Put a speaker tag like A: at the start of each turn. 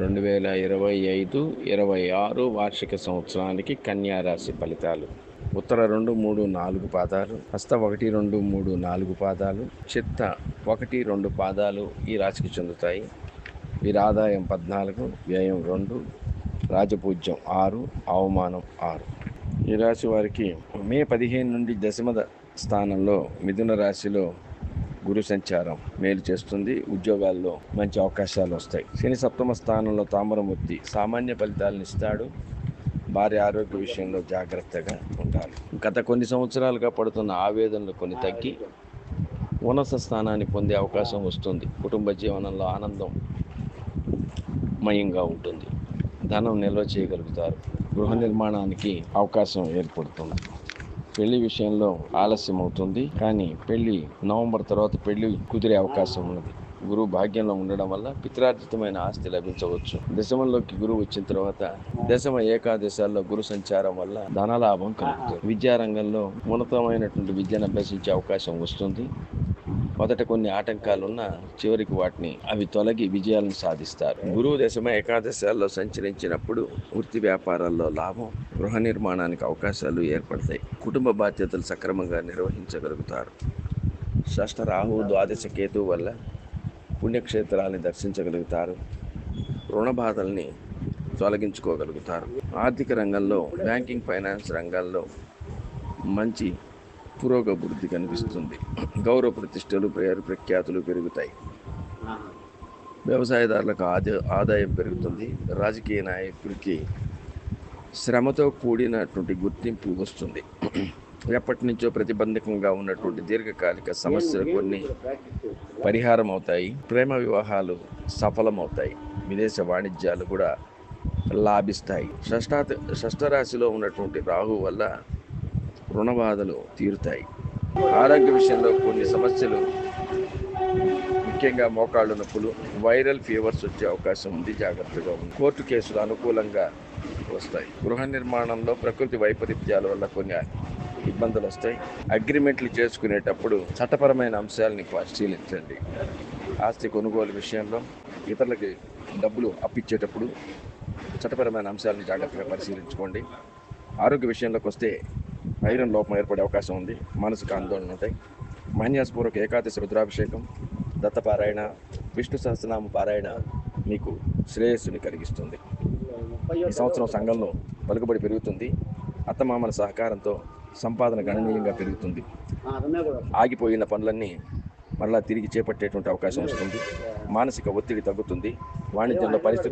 A: రెండు వేల ఇరవై ఐదు ఇరవై ఆరు వార్షిక సంవత్సరానికి కన్యా రాశి ఫలితాలు. ఉత్తర రెండు మూడు నాలుగు పాదాలు హస్త ఒకటి రెండు మూడు నాలుగు పాదాలు చిత్త ఒకటి రెండు పాదాలు ఈ రాశికి చెందుతాయి. వీరి ఆదాయం పద్నాలుగు వ్యయం రెండు రాజపూజ్యం ఆరు అవమానం ఆరు. ఈ రాశి వారికి మే పదిహేను నుండి దశమ స్థానంలో మిథున రాశిలో గురు సంచారం మేలు చేస్తుంది. ఉద్యోగాల్లో మంచి అవకాశాలు వస్తాయి. శని సప్తమ స్థానంలో తామరమూర్తి సామాన్య ఫలితాలను ఇస్తాడు. భార్య ఆరోగ్య విషయంలో జాగ్రత్తగా ఉండాలి. గత కొన్ని సంవత్సరాలుగా పడుతున్న ఆవేదనలు కొన్ని తగ్గి ఉన్నత స్థానాన్ని పొందే అవకాశం వస్తుంది. కుటుంబ జీవనంలో ఆనందం మయంగా ఉంటుంది. ధనం నిల్వ చేయగలుగుతారు. గృహ నిర్మాణానికి అవకాశం ఏర్పడుతుంది. పెళ్ళి విషయంలో ఆలస్యం అవుతుంది కానీ పెళ్ళి నవంబర్ తర్వాత పెళ్ళి కుదిరే అవకాశం ఉన్నది. గురువు భాగ్యంలో ఉండడం వల్ల పిత్రార్జితమైన ఆస్తి లభించవచ్చు. దశమంలోకి గురువు వచ్చిన తర్వాత దశమ ఏకాదశాల్లో గురు సంచారం వల్ల ధనలాభం కలుగుతుంది. విద్యారంగంలో ఉన్నతమైనటువంటి విద్యను అభ్యసించే అవకాశం వస్తుంది. మొదట కొన్ని ఆటంకాలున్నా చివరికి వాటిని అవి తొలగి విజయాలను సాధిస్తారు. గురువు దశమ ఏకాదశాల్లో సంచరించినప్పుడు వృత్తి వ్యాపారాల్లో లాభం గృహ నిర్మాణానికి అవకాశాలు ఏర్పడతాయి. కుటుంబ బాధ్యతలు సక్రమంగా నిర్వహించగలుగుతారు. షష్ఠ రాహు ద్వాదశ కేతు వల్ల పుణ్యక్షేత్రాలను దర్శించగలుగుతారు. రుణ బాధల్ని తొలగించుకోగలుగుతారు. ఆర్థిక రంగంలో బ్యాంకింగ్ ఫైనాన్స్ రంగాల్లో మంచి పురోగభివృద్ధి కనిపిస్తుంది. గౌరవ ప్రతిష్టలు పేరు ప్రఖ్యాతులు పెరుగుతాయి. వ్యవసాయదారులకు ఆదా ఆదాయం పెరుగుతుంది. రాజకీయ నాయకులకి శ్రమతో కూడినటువంటి గుర్తింపు వస్తుంది. ఎప్పటి నుంచో ప్రతిబంధకంగా ఉన్నటువంటి దీర్ఘకాలిక సమస్యలు కొన్ని పరిహారం అవుతాయి. ప్రేమ వివాహాలు సఫలమవుతాయి. విదేశ వాణిజ్యాలు కూడా లాభిస్తాయి. షష్ఠా షష్ఠరాశిలో ఉన్నటువంటి రాహు వల్ల రుణబాధలు తీరుతాయి. ఆరోగ్య విషయంలో కొన్ని సమస్యలు ముఖ్యంగా మోకాళ్ళు నొప్పులు వైరల్ ఫీవర్స్ వచ్చే అవకాశం ఉంది. జాగ్రత్తగా ఉంది కోర్టు కేసులు అనుకూలంగా వస్తాయి. గృహ నిర్మాణంలో ప్రకృతి వైపరీత్యాల వల్ల కొన్ని ఇబ్బందులు వస్తాయి. అగ్రిమెంట్లు చేసుకునేటప్పుడు చట్టపరమైన అంశాలని పరిశీలించండి. ఆస్తి కొనుగోలు విషయంలో ఇతరులకి డబ్బులు అప్పిచ్చేటప్పుడు చట్టపరమైన అంశాలను జాగ్రత్తగా పరిశీలించుకోండి. ఆరోగ్య విషయంలోకి వస్తే ఐరన్ లోపం ఏర్పడే అవకాశం ఉంది. మనసుకు ఆందోళన ఉంటాయి. మన్యాసపూర్వక ఏకాదశి రుద్రాభిషేకం దత్తపారాయణ విష్ణు సహస్రనామ పారాయణ మీకు శ్రేయస్సుని కలిగిస్తుంది. ఈ సంవత్సరం సంఘంలో పలుకుబడి పెరుగుతుంది. అత్తమామల సహకారంతో సంపాదన గణనీయంగా పెరుగుతుంది. ఆగిపోయిన పనులన్నీ మరలా తిరిగి చేపట్టేటువంటి అవకాశం వస్తుంది. మానసిక ఒత్తిడి తగ్గుతుంది. వాణిజ్యంలో పరిస్థితి